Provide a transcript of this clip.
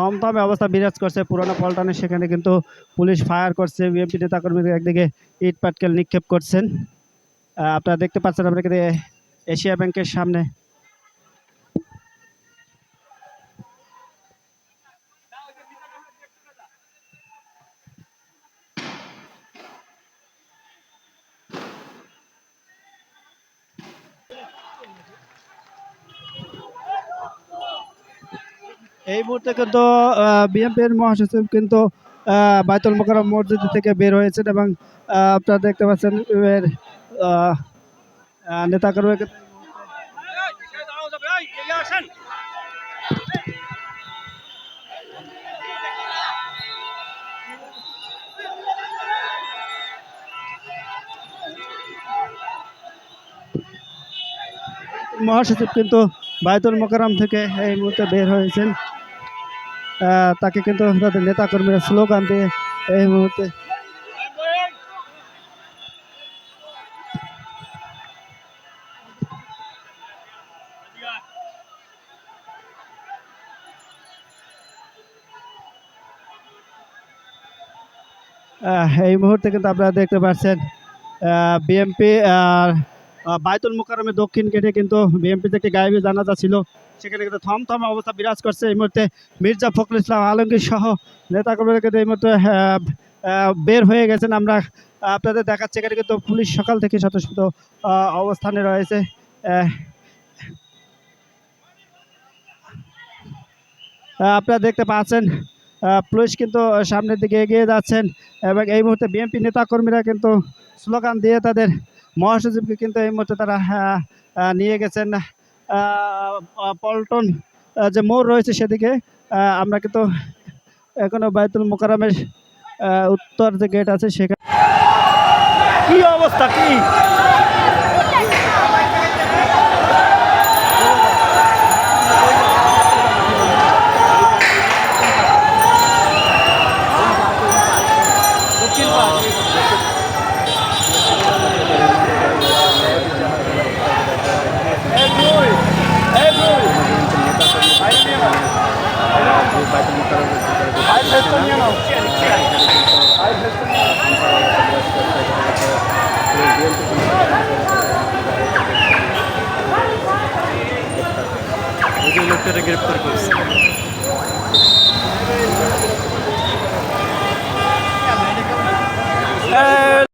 থমথমে অবস্থা বিরাজ করছে। পুরনো পল্টনে সেখানে কিন্তু পুলিশ ফায়ার করছে। বিএমপি নেতাকর্মীদের একদিকে ইট পাটকেল নিক্ষেপ করছেন। আপনারা দেখতে পাচ্ছেন আমরা কিন্তু এশিয়া ব্যাংকের সামনে এই মুহূর্তে কিন্তু বিএনপির মহাসচিব কিন্তু বাইতুল মোকাররম মসজিদ থেকে বের হয়েছেন এবং আপনারা দেখতে পাচ্ছেন, এর নেতাকর্মী মহাসচিব কিন্তু বাইতুল মোকাররম থেকে এই মুহূর্তে বের হয়েছেন। তাকে কিন্তু তাদের নেতাকর্মীরা স্লোগান দিয়ে এই মুহূর্তে এই মুহূর্তে কিন্তু আপনারা দেখতে পাচ্ছেন বিএমপি বাইতুল মোকারমে দক্ষিণ গেটে কিন্তু বিএমপিতে থেকে গায়েবী জানাজা ছিল। সেখানে কিন্তু থমথম অবস্থা বিরাজ করছে। এই মুহূর্তে মির্জা ফখরুল ইসলাম আলমগীর সহ নেতাকর্মীরা কিন্তু এই মুহূর্তে বের হয়ে গেছেন। আমরা আপনাদের দেখাচ্ছি এখানে কিন্তু পুলিশ সকাল থেকে শত শত অবস্থানে রয়েছে। আপনারা দেখতে পাচ্ছেন পুলিশ কিন্তু সামনের দিকে এগিয়ে যাচ্ছেন এবং এই মুহূর্তে বিএনপি নেতাকর্মীরা কিন্তু স্লোগান দিয়ে তাদের মহাসচিবকে কিন্তু এই মুহূর্তে তারা নিয়ে গেছেন পল্টন যে মোড় রয়েছে সেদিকে আমরা কিন্তু এখনও বায়তুল মোকারামের উত্তর যে গেট আছে সেখানে কি অবস্থা, কি? ওই যে লোকটাকে গ্রেপ্তার করছে।